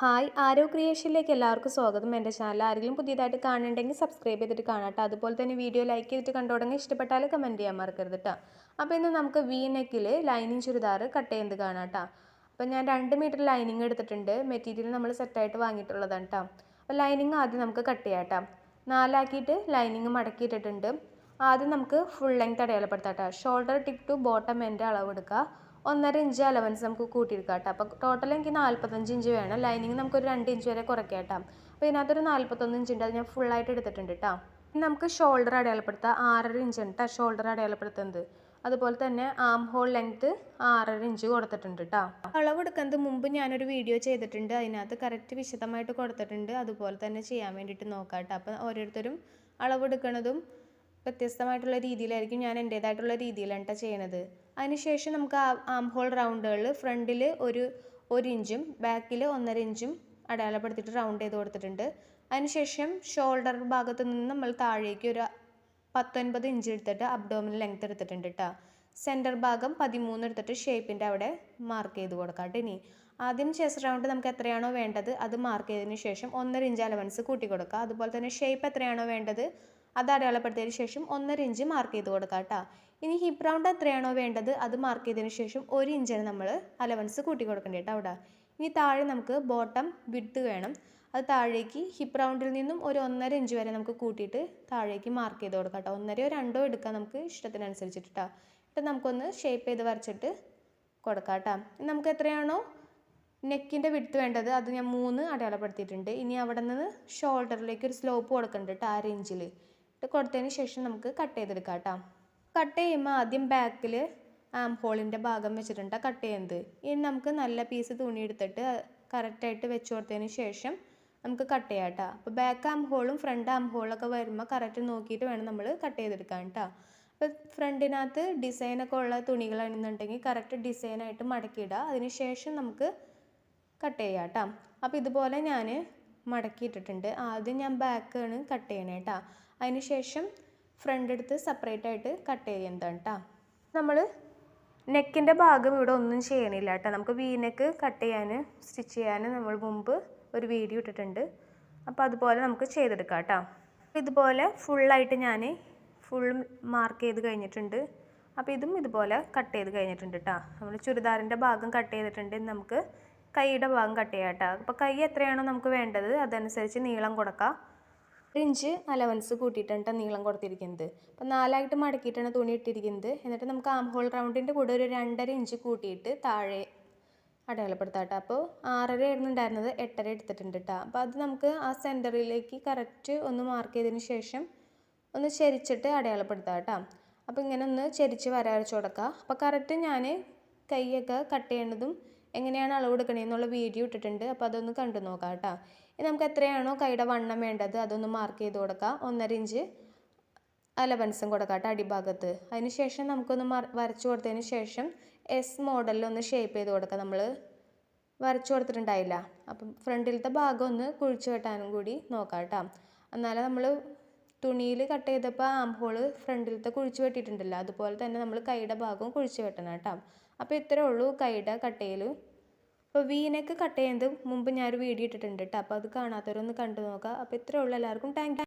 Hi ആരോ ക്രിയേഷനിലേക്ക് എല്ലാവർക്കും സ്വാഗതം. എന്റെ ചാനൽ ആരെങ്കിലും പുതിയതായിട്ട് കാണുന്നുണ്ടെങ്കിൽ സബ്സ്ക്രൈബ് ചെയ്തിട്ട് കാണാട്ടോ. അതുപോലെ തന്നെ വീഡിയോ ലൈക്ക് ചെയ്തിട്ട് കണ്ടോടങ്ങി ഇഷ്ടപ്പെട്ടാൽ കമന്റ് ചെയ്യാൻ മറക്കരുത് കേട്ടോ അപ്പോൾ ഇന്ന് നമുക്ക് വി നെക്കിൽ ലൈനിങ് ചുരിദാർ കട്ട് ചെയ്യുന്നത് കാണാട്ടോ അപ്പോൾ ഞാൻ രണ്ട് മീറ്റർ ലൈനിങ് എടുത്തിട്ടുണ്ട്. മെറ്റീരിയൽ നമ്മൾ സെറ്റായിട്ട് വാങ്ങിയിട്ടുള്ളതാണ് കേട്ടോ അപ്പോൾ ലൈനിങ് ആദ്യം നമുക്ക് കട്ട് ചെയ്യാം കേട്ടോ നാലാക്കിയിട്ട് ലൈനിങ് മടക്കിയിട്ടിട്ടുണ്ട്. ആദ്യം നമുക്ക് ഫുൾ ലെങ്ത് അടയാളപ്പെടുത്താം കേട്ടോ ഷോൾഡർ ടിപ്പ് ടു ബോട്ടം എന്റെ അളവ് എടുക്കുക ഒന്നര ഇഞ്ച് അലവൻസ് നമുക്ക് കൂട്ടിയെടുക്കാം കേട്ടോ. അപ്പോൾ ടോട്ടൽ എനിക്ക് നാൽപ്പത്തഞ്ച് ഇഞ്ച് വേണം. ലൈനിങ് നമുക്കൊരു രണ്ട് ഇഞ്ച് വരെ കുറയ്ക്കാം കേട്ടോ. അപ്പോൾ ഇതിനകത്തൊരു നാൽപ്പത്തൊന്ന് ഇഞ്ച് ഉണ്ട്. അത് ഞാൻ ഫുള്ളായിട്ട് എടുത്തിട്ടുണ്ട് കേട്ടോ. ഇനി നമുക്ക് ഷോൾഡർ അടയാളപ്പെടുത്താം. ആറര ഇഞ്ച് ഉണ്ട് ഷോൾഡർ അടയാളപ്പെടുത്തുന്നത്. അതുപോലെ തന്നെ ആം ഹോൾ ലെങ്ത് ആറര ഇഞ്ച് കൊടുത്തിട്ടുണ്ട് കേട്ടോ. അളവെടുക്കുന്നത് മുമ്പ് ഞാനൊരു വീഡിയോ ചെയ്തിട്ടുണ്ട്. അതിനകത്ത് കറക്റ്റ് വിശദമായിട്ട് കൊടുത്തിട്ടുണ്ട്. അതുപോലെ തന്നെ ചെയ്യാൻ വേണ്ടിയിട്ട് നോക്കാം കേട്ടോ. അപ്പോൾ ഓരോരുത്തരും അളവെടുക്കണതും വ്യത്യസ്തമായിട്ടുള്ള രീതിയിലായിരിക്കും ഞാൻ എന്റേതായിട്ടുള്ള രീതിയിലാണ് കേട്ടോ ചെയ്യണത് അതിനുശേഷം നമുക്ക് ആം ഹോൾ റൗണ്ടുകൾ ഫ്രണ്ടിൽ ഒരു ഒരു ഇഞ്ചും ബാക്കിൽ ഒന്നര ഇഞ്ചും അടയാളപ്പെടുത്തിയിട്ട് റൗണ്ട് ചെയ്ത് കൊടുത്തിട്ടുണ്ട്. അതിനുശേഷം ഷോൾഡർ ഭാഗത്ത് നിന്ന് നമ്മൾ താഴേക്ക് ഒരു പത്തൊൻപത് ഇഞ്ച് എടുത്തിട്ട് അബ്ഡോമിനൽ ലെങ്ത് എടുത്തിട്ടുണ്ട് കേട്ടോ സെന്റർ ഭാഗം പതിമൂന്ന് എടുത്തിട്ട് ഷേപ്പിന്റെ അവിടെ മാർക്ക് ചെയ്ത് കൊടുക്കാം ഇനി. ആദ്യം ചെസ്റ്റ് റൗണ്ട് നമുക്ക് എത്രയാണോ വേണ്ടത് അത് മാർക്ക് ചെയ്തതിന് ശേഷം ഒന്നര ഇഞ്ച് അലവൻസ് കൂട്ടി കൊടുക്കുക അതുപോലെ തന്നെ ഷേപ്പ് എത്രയാണോ വേണ്ടത് അത് അടയാളപ്പെടുത്തിയതിന് ശേഷം ഒന്നര ഇഞ്ച് മാർക്ക് ചെയ്ത് കൊടുക്കാം കേട്ടോ ഇനി ഹിപ്പ് റൗണ്ട് എത്രയാണോ വേണ്ടത് അത് മാർക്ക് ചെയ്തതിന് ശേഷം ഒരു ഇഞ്ചാണ് നമ്മൾ അലവൻസ് കൂട്ടി കൊടുക്കേണ്ടത് കേട്ടോ അവിടെ. ഇനി താഴെ നമുക്ക് ബോട്ടം വിട്ട് വേണം. അത് താഴേക്ക് ഹിപ്പ് റൗണ്ടിൽ നിന്നും ഒരു ഒന്നര ഇഞ്ച് വരെ നമുക്ക് കൂട്ടിയിട്ട് താഴേക്ക് മാർക്ക് ചെയ്ത് കൊടുക്കാം കേട്ടോ ഒന്നരയോ രണ്ടോ എടുക്കാം നമുക്ക് ഇഷ്ടത്തിനനുസരിച്ചിട്ട് കേട്ടോ എന്നിട്ട് നമുക്കൊന്ന് ഷേപ്പ് ചെയ്ത് വരച്ചിട്ട് കൊടുക്കാം കേട്ടോ നമുക്ക് എത്രയാണോ നെക്കിന്റെ വിടുത്ത് വേണ്ടത് അത് ഞാൻ മൂന്ന് അടയാളപ്പെടുത്തിയിട്ടുണ്ട്. ഇനി അവിടെ നിന്ന് ഷോൾഡറിലേക്ക് ഒരു സ്ലോപ്പ് കൊടുക്കുന്നുണ്ട് കേട്ടോ ആ റേഞ്ചിൽ കൊടുത്തതിന് ശേഷം നമുക്ക് കട്ട് ചെയ്തെടുക്കാം കേട്ടോ കട്ട് ചെയ്യുമ്പോൾ ആദ്യം ബാക്കിൽ ആം ഹോളിന്റെ ഭാഗം വെച്ചിട്ടുണ്ട്. കട്ട് ചെയ്യുന്നത്. ഇനി നമുക്ക് നല്ല പീസ് തുണി എടുത്തിട്ട് കറക്റ്റായിട്ട് വെച്ച് കൊടുത്തതിന് ശേഷം നമുക്ക് കട്ട് ചെയ്യാം കേട്ടോ. അപ്പോൾ ബാക്ക് ആം ഹോളും ഫ്രണ്ട് ആം ഹോളൊക്കെ വരുമ്പോൾ കറക്റ്റ് നോക്കിയിട്ട് വേണം നമ്മൾ കട്ട് ചെയ്തെടുക്കാൻ കേട്ടോ. അപ്പോൾ ഫ്രണ്ടിനകത്ത് ഡിസൈനൊക്കെ ഉള്ള തുണികളാണെന്നുണ്ടെങ്കിൽ കറക്റ്റ് ഡിസൈനായിട്ട് മടക്കിയിടുക അതിന് ശേഷം നമുക്ക് കട്ട് ചെയ്യാം കേട്ടോ. അപ്പോൾ ഇതുപോലെ ഞാൻ മടക്കിയിട്ടിട്ടുണ്ട്. ആദ്യം ഞാൻ ബാക്കാണ് കട്ട് ചെയ്യണേ കേട്ടോ. അതിന് ശേഷം ഫ്രണ്ട് എടുത്ത് സെപ്പറേറ്റ് ആയിട്ട് കട്ട് ചെയ്യുന്നതാണ് കേട്ടോ നമ്മൾ നെക്കിന്റെ ഭാഗം ഇവിടെ ഒന്നും ചെയ്യണില്ല കേട്ടോ നമുക്ക് വീനെക്ക് കട്ട് ചെയ്യാൻ സ്റ്റിച്ച് ചെയ്യാൻ നമ്മൾ മുമ്പ് ഒരു വീഡിയോ ഇട്ടിട്ടുണ്ട്. അപ്പോൾ അതുപോലെ നമുക്ക് ചെയ്തെടുക്കാം കേട്ടോ ഇതുപോലെ ഫുള്ളായിട്ട് ഞാൻ ഫുൾ മാർക്ക് ചെയ്ത് കഴിഞ്ഞിട്ടുണ്ട്. അപ്പോൾ ഇതും ഇതുപോലെ കട്ട് ചെയ്ത് കഴിഞ്ഞിട്ടുണ്ട് കേട്ടോ നമ്മൾ ചുരിദാറിന്റെ ഭാഗം കട്ട് ചെയ്തിട്ടുണ്ട്. നമുക്ക് കൈയുടെ ഭാഗം കട്ട് ചെയ്യാം കേട്ടോ അപ്പോൾ കൈ എത്രയാണോ നമുക്ക് വേണ്ടത് അതനുസരിച്ച് നീളം കൊടുക്കാം. ഇഞ്ച് അലവൻസ് കൂട്ടിയിട്ടാണ് നീളം കൊടുത്തിരിക്കുന്നത്. അപ്പോൾ നാലായിട്ട് മടക്കിയിട്ടാണ് തുണി ഇട്ടിരിക്കുന്നത്. എന്നിട്ട് നമുക്ക് ആം ഹോൾ റൗണ്ടിന്റെ കൂടെ ഒരു രണ്ടര ഇഞ്ച് കൂട്ടിയിട്ട് താഴെ അടയാളപ്പെടുത്താട്ടോ അപ്പോൾ ആറര ആയിരുന്നു ഉണ്ടായിരുന്നത് എട്ടര എടുത്തിട്ടുണ്ട് കേട്ടോ. അപ്പോൾ അത് നമുക്ക് ആ സെന്ററിലേക്ക് കറക്റ്റ് ഒന്ന് മാർക്ക് ചെയ്തതിന് ശേഷം ഒന്ന് ചരിച്ചിട്ട് അടയാളപ്പെടുത്താട്ടോ അപ്പോൾ ഇങ്ങനെ ഒന്ന് ചരിച്ച് വരച്ച് കൊടുക്കുക അപ്പോൾ കറക്റ്റ് ഞാൻ കൈയൊക്കെ കട്ട് ചെയ്യേണ്ടതും എങ്ങനെയാണ് അളവ് എടുക്കണേന്നുള്ള വീഡിയോ ഇട്ടിട്ടുണ്ട്. അപ്പോൾ അതൊന്ന് കണ്ടു നോക്കാം കേട്ടോ. ഇനി നമുക്ക് എത്രയാണോ കൈയുടെ വണ്ണം വേണ്ടത് അതൊന്ന് മാർക്ക് ചെയ്ത് കൊടുക്കാം. ഒന്നര ഇഞ്ച് അലവൻസും കൊടുക്കാം കേട്ടോ അടിഭാഗത്ത്. അതിന് ശേഷം നമുക്കൊന്ന് വരച്ചു കൊടുത്തതിന് ശേഷം എസ് മോഡലിൽ ഒന്ന് ഷേപ്പ് ചെയ്ത് കൊടുക്കാം നമ്മൾ വരച്ചു കൊടുത്തിട്ടുണ്ടായില്ല. അപ്പം ഫ്രണ്ടിലത്തെ ഭാഗം ഒന്ന് കുഴിച്ചു വെട്ടാനും കൂടി നോക്കാം കേട്ടോ. എന്നാലും നമ്മൾ തുണിയിൽ കട്ട് ചെയ്തപ്പോൾ ആം ഹോൾ ഫ്രണ്ടിലത്തെ കുഴിച്ചു വെട്ടിയിട്ടുണ്ടല്ലോ. അതുപോലെ തന്നെ നമ്മൾ കൈയുടെ ഭാഗവും കുഴിച്ചു വെട്ടണം കേട്ടോ. അപ്പോൾ ഇത്രേ ഉള്ളൂ കൈയുടെ കട്ടയിൽ അപ്പോൾ വീനക്ക് കട്ട് ചെയ്യുന്നത് മുമ്പ് ഞാനൊരു വീഡിയോ ഇട്ടിട്ടുണ്ട് കേട്ടോ അപ്പോൾ അത് കാണാത്തവരൊന്ന് കണ്ടു നോക്കുക. അപ്പോൾ ഇത്രേ ഉള്ളൂ. എല്ലാവർക്കും താങ്ക്